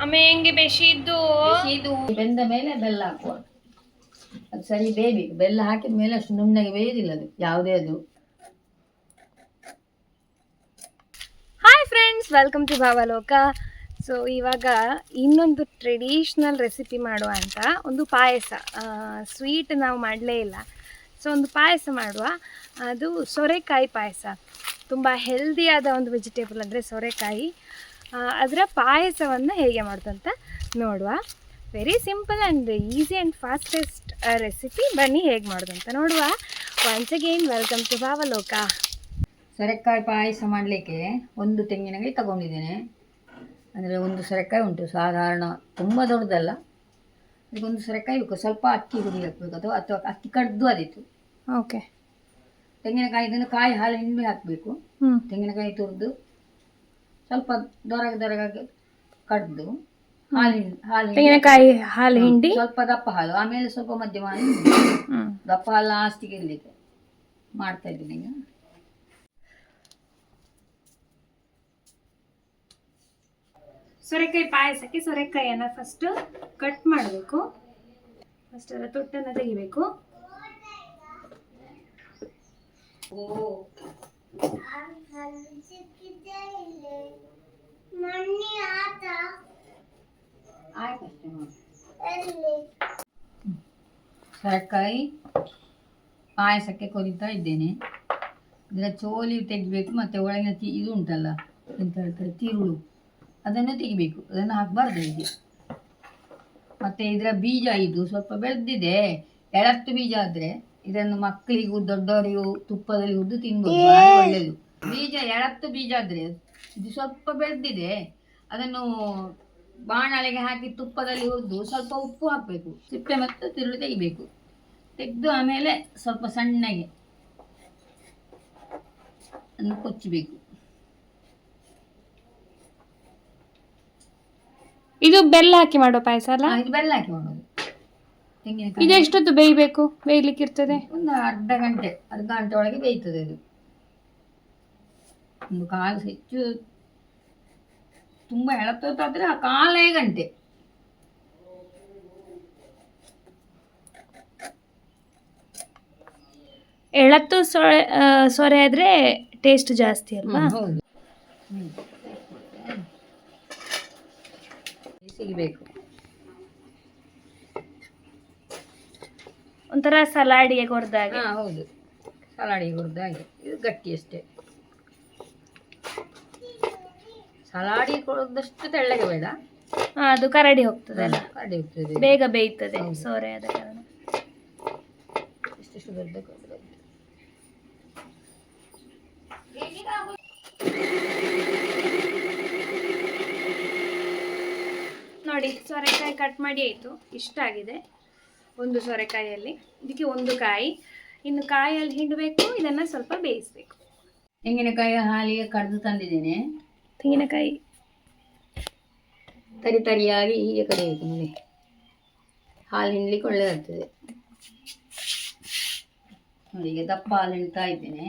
ಆಮೇಲೆ ಹೆಂಗೆ ಬೆಸಿದ್ದು ಇದು ಬೆಂದ ಮೇಲೆ ಬೆಲ್ಲ ಹಾಕುವ. ಅದು ಸರಿ ಬೇಬಿ ಬೆಲ್ಲ ಹಾಕಿದ ಮೇಲೆ ಅಷ್ಟು ನುಣ್ಣಗೆ ಬೇಯೋದಿಲ್ಲ ಅದು. ಯಾವುದೇ ಅದು. Hi friends welcome to Bhavaloka so ಇವಾಗ ಇನ್ನೊಂದು ಟ್ರೆಡಿಷ್ನಲ್ ರೆಸಿಪಿ ಮಾಡುವ ಅಂತ ಒಂದು ಪಾಯಸ. ಸ್ವೀಟ್ ನಾವು ಮಾಡಲೇ ಇಲ್ಲ. ಸೊ ಒಂದು ಪಾಯಸ ಮಾಡುವ. ಅದು ಸೊರೆಕಾಯಿ ಪಾಯಸ. ತುಂಬ ಹೆಲ್ದಿಯಾದ ಒಂದು ವೆಜಿಟೇಬಲ್ ಅಂದರೆ ಸೊರೆಕಾಯಿ. ಅದರ ಪಾಯಸವನ್ನು ಹೇಗೆ ಮಾಡೋದಂತ ಅಂತ ನೋಡುವ very simple and easy and fastest recipe ಬನ್ನಿ ಹೇಗೆ ಮಾಡೋದಂತ ಅಂತ ನೋಡುವ. Once again welcome to Bhavaloka. ಸೊರೆಕಾಯಿ ಪಾಯಸ ಮಾಡಲಿಕ್ಕೆ ಒಂದು ತೆಂಗಿನಕಾಯಿ ತಗೊಂಡಿದ್ದೇನೆ. ಅಂದರೆ ಒಂದು ಸೊರೆಕಾಯಿ ಉಂಟು ಸಾಧಾರಣ ತುಂಬ ದೊಡ್ಡದಲ್ಲ. ಇದಕ್ಕೊಂದು ಸೊರೆಕಾಯಿ ಬೇಕು. ಸ್ವಲ್ಪ ಅಕ್ಕಿ ಹುಡಿ ಹಾಕಬೇಕು ಅಥವಾ ಅಥವಾ ಅಕ್ಕಿ ಕಡ್ದು ಅದಿತ್ತು. ಓಕೆ ತೆಂಗಿನಕಾಯಿ ಇದನ್ನು ಕಾಯಿ ಹಾಲು ಹಿಂಡಿ ಹಾಕಬೇಕು. ಹ್ಞೂ ತೆಂಗಿನಕಾಯಿ ತುರಿದು ಸ್ವಲ್ಪ ದೊರಗ ದೊರಗಾಗಿ ಕಡ್ದು ಹಾಲಿನ ಹಾಲು ಹಿಂಡಿ. ತೆಂಗಿನಕಾಯಿ ಹಾಲು ಹಿಂಡಿ. ಸ್ವಲ್ಪ ದಪ್ಪ ಹಾಲು ಆಮೇಲೆ ಸ್ವಲ್ಪ ಮಧ್ಯಮ ಹಾಲು. ದಪ್ಪ ಹಾಲು ಲಾಸ್ಟಿಗೆ ಇರಲಿಕ್ಕೆ ಮಾಡ್ತಾ ಇದ್ದೀನಿ ಈಗ. ಸೊರೆಕಾಯಿ ಪಾಯಸಕ್ಕೆ ಸೊರೆಕಾಯಿಯನ್ನು ಫಸ್ಟ್ ಕಟ್ ಮಾಡಬೇಕು. ಫಸ್ಟ್ ಅದರ ತೊಟ್ಟನ್ನು ತೆಗಿಬೇಕು. ಆಯ್ತು ಅಷ್ಟೇ ನೋಡಿ ಸರಕಾಯಿ ಪಾಯಸಕ್ಕೆ ಕೊರಿತಾ ಇದ್ದೇನೆ. ಇದರ ಚೋಲಿ ತೆಗಿಬೇಕು ಮತ್ತೆ ಒಳಗಿನ ತಿ ಇದು ಉಂಟಲ್ಲ ಎಂತ ಹೇಳ್ತಾರೆ ತಿರುಳು. ಅದನ್ನು ತೆಗಿಬೇಕು ಅದನ್ನು ಹಾಕಬಾರ್ದು ಇದಕ್ಕೆ ಮತ್ತೆ ಇದರ ಬೀಜ ಇದು ಸ್ವಲ್ಪ ಬೆಳೆದಿದೆ. ಎಳತ್ತು ಬೀಜ ಆದರೆ ಇದನ್ನು ಮಕ್ಕಳಿಗೂ ದೊಡ್ಡವರಿಗೂ ತುಪ್ಪದಲ್ಲಿ ಹುದ್ದು ತಿನ್ಬೋದು ಭಾರಿ ಒಳ್ಳೆಯದು ಬೀಜ ಎಳತ್ತು ಬೀಜ ಆದ್ರೆ ಇದು ಸ್ವಲ್ಪ ಬೆಳೆದಿದೆ ಅದನ್ನು ಬಾಣಲೆಗೆ ಹಾಕಿ ತುಪ್ಪದಲ್ಲಿ ಹುರಿದು ಸ್ವಲ್ಪ ಉಪ್ಪು ಹಾಕಬೇಕು. ಸಿಪ್ಪೆ ಮತ್ತು ತಿರುಳು ತೆಗಿಬೇಕು. ತೆಗೆದು ಆಮೇಲೆ ಸ್ವಲ್ಪ ಸಣ್ಣಗೆ ಅನ್ನು ಕೊಚ್ಚಬೇಕು ಇದು ಬೆಲ್ಲ ಹಾಕಿ ಮಾಡೋ ಪಾಯಸ ಅಲ್ಲ? ಇದು ಬೆಲ್ಲ ಹಾಕಿ ಮಾಡೋದು. ತೆಂಗಿನಕಾಯಿ. ಇದು ಎಷ್ಟೊತ್ತು ಬೇಯಬೇಕು? ಬೇಯಲಿಕ್ಕೆ ಇರ್ತದೆ ಒಂದು ಅರ್ಧ ಗಂಟೆ ಅರ್ಧ ಗಂಟೆ ಒಳಗೆ ಬೇಯ್ತದೆ ಅದು ಒಂದು ಕಾಲು ಹೆಚ್ಚು ತುಂಬ ಎಳತೋತಾದ್ರೆ ಆ ಕಾಲೇ ಗಂಟೆ. ಎಳತ್ತು ಸೊರೆ ಸೊರೆ ಆದ್ರೆ ಟೇಸ್ಟ್ ಜಾಸ್ತಿ ಅಲ್ವಾ? ಹೌದು. ಸಿಗಬೇಕು. ಒಂಥರ ಸಲಾಡಿಗೆ ಕೊಡ್ದಾಗೆ ಹೌದು. ಸಲಾಡಿಗೆ ಕೊಡ್ದಾಗೆ ಇದು ಗಟ್ಟಿ ಅಷ್ಟೇ. ಸಲಾಡಿ ಕೊಡೋದಷ್ಟು ತೆಳ್ಳಗೆ ಬೇಡ. ಅದು ಕರಡಿ ಹೋಗ್ತದೆ ಅಲ್ಲ. ಕರಡಿ ಹೋಗ್ತದೆ. ಬೇಗ ಬೇಯ್ತದೆ. ಸೋರೆ ಸೊರೆ ಆದ ಕಾರಣ. ಇಷ್ಟಿಷ್ಟು ದೊಡ್ಡ ನೋಡಿ ಸೋರೆಕಾಯಿ ಕಟ್ ಮಾಡಿ ಆಯಿತು. ಇಷ್ಟಾಗಿದೆ ಒಂದು ಸೋರೆಕಾಯಿಯಲ್ಲಿ. ಇದಕ್ಕೆ ಒಂದು ಕಾಯಿ. ಇನ್ನು ಕಾಯಲ್ಲಿ ಹಿಂಡಬೇಕು ಇದನ್ನು ಸ್ವಲ್ಪ ಬೇಯಿಸಬೇಕು. ತೆಂಗಿನಕಾಯಿ ಹಾಲಿಗೆ ಕಡ್ದು ತಂದಿದ್ದೇನೆ. ತೆಂಗಿನಕಾಯಿ ತರಿ ತರಿಯಾಗಿ ಹೀಗೆ ಕರಿಬೇಕು ನೋಡಿ. ಹಾಲು ಹಿಂಡ್ಲಿಕ್ಕೆ ಒಳ್ಳೆದಾಗ್ತದೆ. ನೋಡಿ, ಈಗ ದಪ್ಪ ಹಾಲು ಹಿಂಡ್ತಾ ಇದ್ದೇನೆ.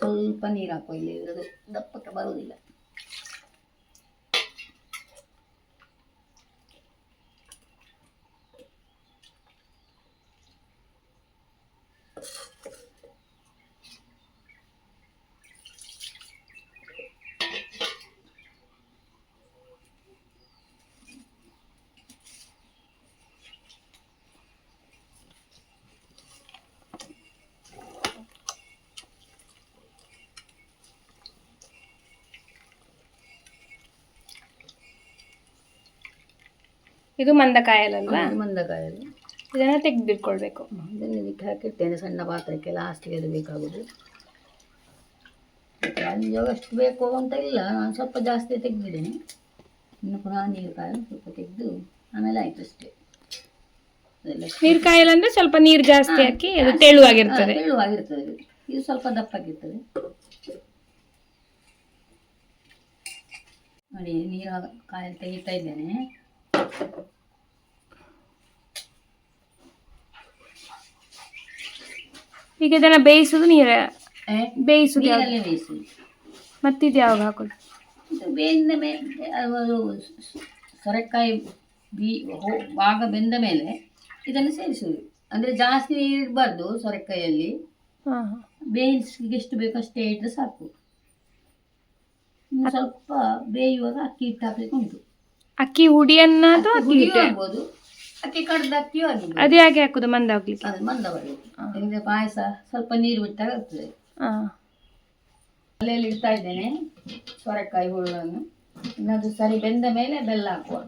ಸ್ವಲ್ಪ ನೀರು ಹಾಕೋ ಇಲ್ಲಿ ಅದು ದಪ್ಪಕ್ಕೆ ಬರುವುದಿಲ್ಲ. ಇದು ಮಂದಕಾಯಲ್ಲಲ್ವಾ ಮಂದಕಾಯಲ್ಲಿ ಇದನ್ನು ತೆಗೆದಿಟ್ಕೊಳ್ಬೇಕು. ಇದನ್ನು ಇದಕ್ಕೆ ಹಾಕಿರ್ತೇನೆ ಸಣ್ಣ ಪಾತ್ರಕ್ಕೆ ಲಾಸ್ಟಿಗೆ ಅದು ಬೇಕಾಗೋದು. ಅಷ್ಟು ಬೇಕು ಅಂತ ಇಲ್ಲ ನಾನು ಸ್ವಲ್ಪ ಜಾಸ್ತಿ ತೆಗೆದಿದ್ದೇನೆ. ಇನ್ನು ಪುನಃ ನೀರು ಕಾಯಿ ಸ್ವಲ್ಪ ತೆಗೆದು ಆಮೇಲೆ ಆಯ್ತು ಅಷ್ಟೇ. ನೀರು ಕಾಯಿಲ್ಲ ಅಂದ್ರೆ ಸ್ವಲ್ಪ ನೀರು ಜಾಸ್ತಿ ಹಾಕಿ ಅದು ತೆಳುವಾಗಿರ್ತದೆ. ತೆಳುವಾಗಿರ್ತದೆ. ಇದು. ಇದು ಸ್ವಲ್ಪ ದಪ್ಪಾಗಿರ್ತದೆ. ನೋಡಿ ನೀರು ಕಾಯಿ ತೆಗಿತಾ ಇದ್ದೇನೆ. ಈಗ ಇದನ್ನ ಬೇಯಿಸುದು ನೀರ? ಬೇಯಿಸುದು ಯಾವ್ದು? ನೀರಲ್ಲೇ ಬೇಯಿಸುದು. ಮತ್ತಿದು ಯಾವಾಗ ಹಾಕೋದು? ಇದು ಬೆಂದ ಮೇಲೆ ಅದು ಸೊರೆಕಾಯಿ ಬೀ ಹೋ- ಭಾಗ ಬೆಂದ ಮೇಲೆ ಇದನ್ನು ಸೇರಿಸುವುದು ಅಂದ್ರೆ ಜಾಸ್ತಿ ನೀರು ಇರಬಾರ್ದು ಸೊರೆಕಾಯಲ್ಲಿ. ಹಾ ಹಾ. ಬೇಯಿಸಿಗೆ ಎಷ್ಟು ಬೇಕೋ ಅಷ್ಟೇ ಇಟ್ಟರೆ ಸಾಕು. ಇನ್ನು ಸ್ವಲ್ಪ ಬೇಯುವಾಗ ಅಕ್ಕಿ ಹಿಟ್ಟು ಹಾಕ್ಲಿಕ್ಕೆ ಉಂಟು. ಅಕ್ಕಿ ಹುಡಿಯನ್ನ ಅಥವಾ ಅಕ್ಕಿ ಹಿಟ್ಟು. ಆಗ್ಬೋದು. ಅಕ್ಕಿ ಕಡ್ದು ಅಕ್ಕಿಯೂ ಆಗಿರ್ಬೋದು ಅದು ಹೇಗೆ ಹಾಕುದು ಮಂದ ಹೋಗ್ಲಿಕ್ಕೆ ಅದು ಮಂದ ಬರಲಿ ಪಾಯಸ ಸ್ವಲ್ಪ ನೀರು ಬಿಟ್ಟಾಗ ಆಗ್ತದೆ. ಹಾ. ಒಲೆಯಲ್ಲಿ ಇಡ್ತಾ ಇದ್ದೇನೆ ಸೊರೆಕಾಯಿ ಹುಳುಗಳನ್ನು. ಇನ್ನದು ಸರಿ ಬೆಂದ ಮೇಲೆ ಬೆಲ್ಲ ಹಾಕುವ.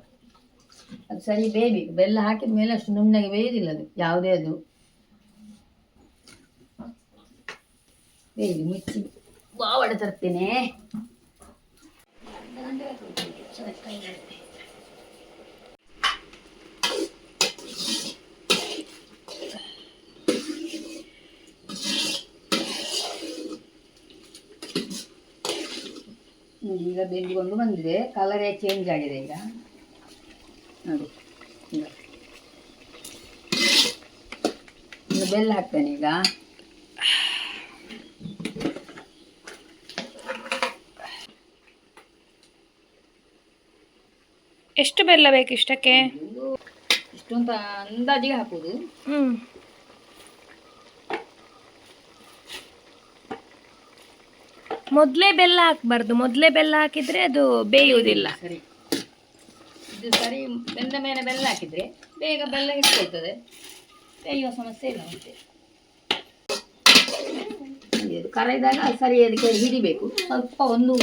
ಅದು ಸರಿ ಬೇಯಬೇಕು. ಬೆಲ್ಲ ಹಾಕಿದ ಮೇಲೆ ಅಷ್ಟು ನುಣ್ಣಗೆ ಬೇಯುದಿಲ್ಲ ಅದು ಯಾವುದೇ ಅದು. ಬೇಯಿ ಮುಚ್ಚಿ ಬಾವಡೆ ತರ್ತೇನೆ ನೋಡಿ, ಈಗ ಬೆಂದಿಕೊಂಡು ಬಂದಿದೆ. ಕಲರೇ ಚೇಂಜ್ ಆಗಿದೆ ಈಗ. ನೋಡಿ ಈಗ. ಬೆಲ್ಲ ಹಾಕ್ತೇನೆ ಈಗ. ಎಷ್ಟು ಬೆಲ್ಲ ಬೇಕು ಇಷ್ಟಕ್ಕೆ? ಇಷ್ಟು ಅಂದಾಜಿಗೆ ಹಾಕುದು ಹ್ಮ್. ಮೊದಲೇ ಬೆಲ್ಲ ಹಾಕ್ಬಾರ್ದು. ಮೊದಲೇ ಬೆಲ್ಲ ಹಾಕಿದ್ರೆ ಅದು ಬೇಯುವುದಿಲ್ಲ. ಸರಿ. ಇದು ಸರಿ, ಬೆಂದ ಮೇಲೆ ಬೆಲ್ಲ ಹಾಕಿದ್ರೆ ಬೇಗ ಬೆಲ್ಲ ಹಿಡ್ಕೊಳ್ತದೆ ಬೇಯುವ ಸಮಸ್ಯೆ ಇಲ್ಲ ಮತ್ತೆ. ಇದು ಕರಗಿದಾಗ ಅದು ಸರಿ ಅದಕ್ಕೆ ಹಿಡಿಬೇಕು. ಸ್ವಲ್ಪ ಒಂದು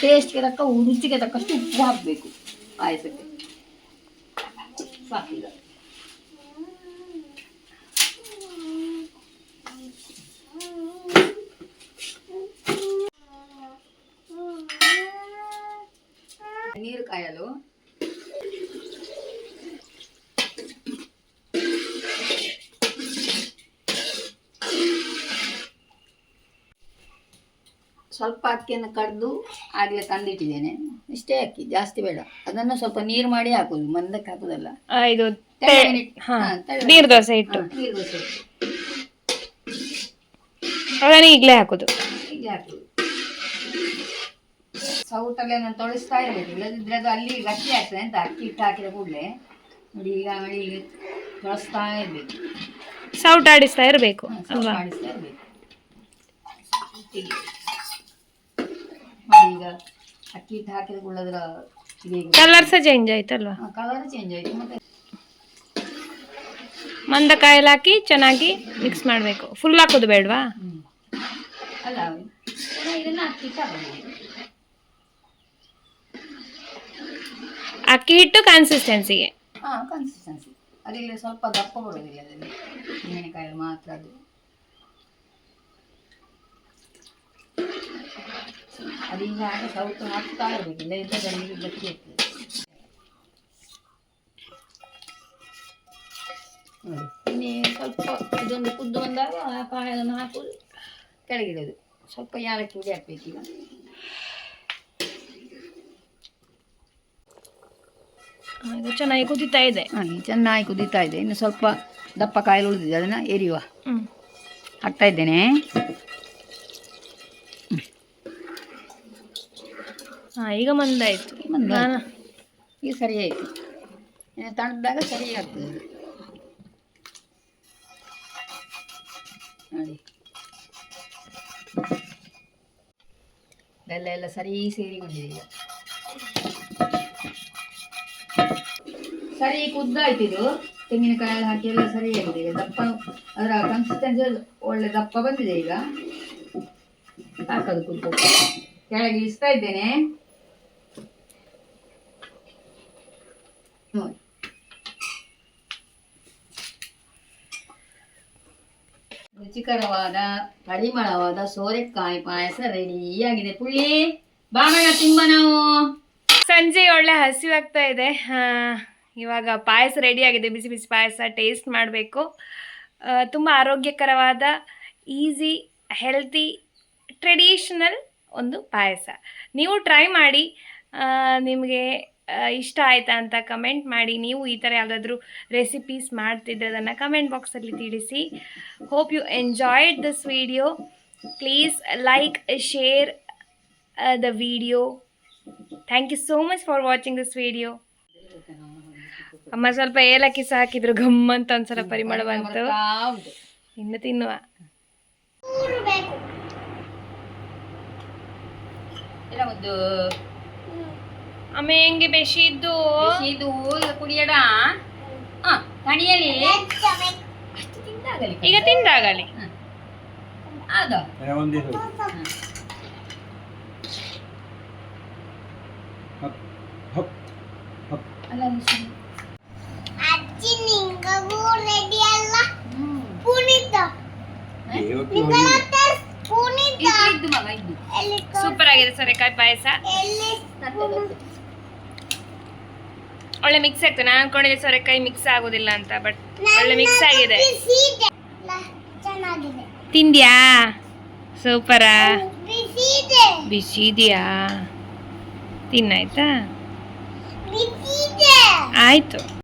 ಟೇಸ್ಟ್ಗೆ ತಕ್ಕ ರುಚಿಗೆ ತಕ್ಕಷ್ಟು ಉಪ್ಪು ಹಾಕಬೇಕು. ಪಾಯಸಕ್ಕೆ. ಸಾಕೀಗ ನೀರು ಕಾಯಲು. ಸ್ವಲ್ಪ ಅಕ್ಕಿಯನ್ನು ಕಡ್ದು ಆಗ್ಲೇ ತಂದಿಟ್ಟಿದ್ದೇನೆ. ಇಷ್ಟೇ ಅಕ್ಕಿ ಜಾಸ್ತಿ ಬೇಡ. ಅದನ್ನು ಸ್ವಲ್ಪ ನೀರು ಮಾಡಿ ಹಾಕೋದು ಮಂದಕ್ಕೆ ಹಾಕುದಲ್ಲ. ಇದು ನೀರು ದೋಸೆ ಇಟ್ಟು. ನೀರು ದೋಸೆ. ಅದನ್ನ ಈಗಲೇ ಹಾಕುದು. ಹೀಗೆ ಹಾಕೋದು. ಸೌಟಲ್ಲಿ ನಾನು ತೊಳಿಸ್ತಾ ಇರಬೇಕು. ಇಲ್ಲದಿದ್ರೆ ಅದು ಅಲ್ಲಿ ಗಟ್ಟಿ ಆಗ್ತದೆ ಅಂತ ಅಕ್ಕಿ ಹಿಟ್ಟು ಹಾಕಿದ ಕೂಡಲೇ. ನೋಡಿ ಈಗ ಆಮೇಲೆ ಇಲ್ಲಿ ತೊಳಸ್ತಾ ಇರಬೇಕು. ಸೌಟ್ ಆಡಿಸ್ತಾ ಇರಬೇಕು ಅಲ್ವಾ? ಮಾಡಿಸ್ತಾ ಇರಬೇಕು. ನೋಡಿ ಈಗ ಅಕ್ಕಿ ಹಿಟ್ಟು ಹಾಕಿದ ಕೂಡಲದ್ರ ಕಲರ್ ಸಹ ಚೇಂಜ್ ಆಯ್ತಲ್ವಾ? ಕಲರ್ ಚೇಂಜ್ ಆಯ್ತು. ಮತ್ತೆ ಮಂದ ಕಾಯಲ್ಲಿ ಹಾಕಿ ಚೆನ್ನಾಗಿ ಮಿಕ್ಸ್ ಮಾಡಬೇಕು. ಫುಲ್ ಹಾಕೋದು ಬೇಡವಾ? ಅಲ್ಲ ಇದನ್ನ ಅಕ್ಕಿ ಹಿಟ್ಟು ಅಕ್ಕಿ ಹಿಟ್ಟು ಕನ್ಸಿಸ್ಟೆನ್ಸಿಗೆ ಹಾಂ ಕನ್ಸಿಸ್ಟೆನ್ಸಿ ಅದಿಲ್ಲ ಸ್ವಲ್ಪ ದಪ್ಪ ಬರೋದಿಲ್ಲ ಅದರಲ್ಲಿ. ತೆಂಗಿನಕಾಯಲ್ಲಿ ಮಾತ್ರ ಅದು. ಅದೀಗ ಹಾಗೆ ಸೌಟು ಹಾಕ್ತಾ ಇರಬೇಕು ಇಲ್ಲ ಇದ್ದರೆ ನೀರು ಗಟ್ಟಿ ಆಗ್ತದೆ ನೋಡಿ ಇನ್ನೇ ಸ್ವಲ್ಪ ಇದೊಂದು ಕುದ್ದು ಬಂದಾಗ ಆ ಕಾಯನ್ನು ಹಾಕೋದು ಕೆಳಗಿಡೋದು. ಸ್ವಲ್ಪ ಯಾಲಕ್ಕಿ ಹುಡಿ ಹಾಕ್ಬೇಕೀಗ ಆ, ಇದು ಚೆನ್ನಾಗಿ ಕುದೀತಾ ಇದೆ. ಹಾಂ ಚೆನ್ನಾಗಿ ಕುದೀತಾ ಇದೆ. ಇನ್ನು ಸ್ವಲ್ಪ ದಪ್ಪ ಕಾಯಿಲೆ ಉಳಿದಿದೆ ಅದನ್ನು ಎರಿಯುವ. ಹ್ಮ್. ಹಾಕ್ತಾ ಇದ್ದೇನೆ. ಹಾಂ ಈಗ ಮಂದಾಯಿತು. ಮಂದ ನಾನು? ಈಗ ಸರಿ ಆಯಿತು. ತಣ್ಣದಾಗ ಸರಿ ಆಗ್ತದೆ. ನೋಡಿ. ಬೆಲ್ಲ ಎಲ್ಲ ಸರಿ ಸೇರಿಕೊಂಡಿದೆ ಈಗ. ಸರಿ ಇದು. ತೆಂಗಿನಕಾಯಿ ಹಾಕಿ ಎಲ್ಲ ಸರಿ ಆಗಿದೆ. ಈಗ ದಪ್ಪ ಅದರ ಕನ್ಸಿಸ್ಟೆನ್ಸಿ ಒಳ್ಳೆ ದಪ್ಪ ಬಂದಿದೆ ಈಗ. ಸಾಕದು ಕುದ್ದು ಕೆಳಗೆ ಇಸ್ತಾ ಇದ್ದೇನೆ. ನೋಡಿ. ರುಚಿಕರವಾದ ಪರಿಮಳವಾದ ಸೋರೆಕಾಯಿ ಪಾಯಸ ರೆಡಿಯಾಗಿದೆ ಪುಳ್ಳಿ ಬಾಮಗ ತುಂಬ ನಾವು ಸಂಜೆ ಒಳ್ಳೆ ಹಸಿವಾಗ್ತಾ ಇದೆ. ಆ, ಇವಾಗ ಪಾಯಸ ರೆಡಿ ಆಗಿದೆ. ಬಿಸಿ ಬಿಸಿ ಪಾಯಸ ಟೇಸ್ಟ್ ಮಾಡಬೇಕು. ತುಂಬ ಆರೋಗ್ಯಕರವಾದ ಈಸಿ ಹೆಲ್ತಿ ಟ್ರೆಡಿಷನಲ್ ಒಂದು ಪಾಯಸ. ನೀವು ಟ್ರೈ ಮಾಡಿ ನಿಮಗೆ ಇಷ್ಟ ಆಯಿತಾ ಅಂತ ಕಮೆಂಟ್ ಮಾಡಿ. ನೀವು ಈ ಥರ ಯಾವುದಾದ್ರೂ ರೆಸಿಪೀಸ್ ಮಾಡ್ತಿದ್ರೆ ಅದನ್ನು ಕಮೆಂಟ್ ಬಾಕ್ಸಲ್ಲಿ ತಿಳಿಸಿ. Hope you enjoyed this video please like share the video thank you so much for watching this video ಅಮ್ಮ ಸ್ವಲ್ಪ ಏಲಕ್ಕಿ ಸಹ ಹಾಕಿದ್ರು. ಗಮ್ಮಂತ ಒಂದ್ಸಲ ಪರಿಮಳ ಬಂತು. ಇನ್ನು ತಿನ್ನುವ. ಒಂದು ಅಮ್ಮ ಹೆಂಗೆ ಬೆಶಿದ್ದು ಇದು ಈಗ ಕುಡಿಯಡ? ತಣಿಯಲಿ ಈಗ ತಿಂದಾಗಲಿ. ಅದು ಒಂದಿರು ಹಪ್ ಹಪ್ ಹಪ್ ಅಲ್ಲ ಅದು ಸುಮ್ನೆ. ಅಜ್ಜಿ ನಿಂಗೂ ರೆಡಿ ಅಲ್ಲ ಹ್ಮ್. ಪುನೀತ ದೇವಕ್ಕೆ ನಿಂಗಳ ಹೊಡಿ. ಹತ್ರ ಪುನೀತ ಇದ್ದು ಇದ್ದು ಮಗ ಇದ್ದು ಎಲ್ಲಿ ಆಗಿದೆ ಸೋರೆಕಾಯಿ ಪಾಯಸ. ಒಳ್ಳೆ ಮಿಕ್ಸ್ ಆಯ್ತು ನಾನು ಅನ್ಕೊಂಡಿದ್ದೆ ಸೋರೆಕಾಯಿ ಮಿಕ್ಸ್ ಆಗೋದಿಲ್ಲ ಅಂತ ಬಟ್ ಒಳ್ಳೆ ಮಿಕ್ಸ್ ಆಗಿದೆ. ತಿಂದ್ಯಾ? ಸೂಪರಾ? ಬಿಸಿ ಇದೆಯಾ ತಿನ್ನಾಯ್ತಾ ಆಯ್ತು.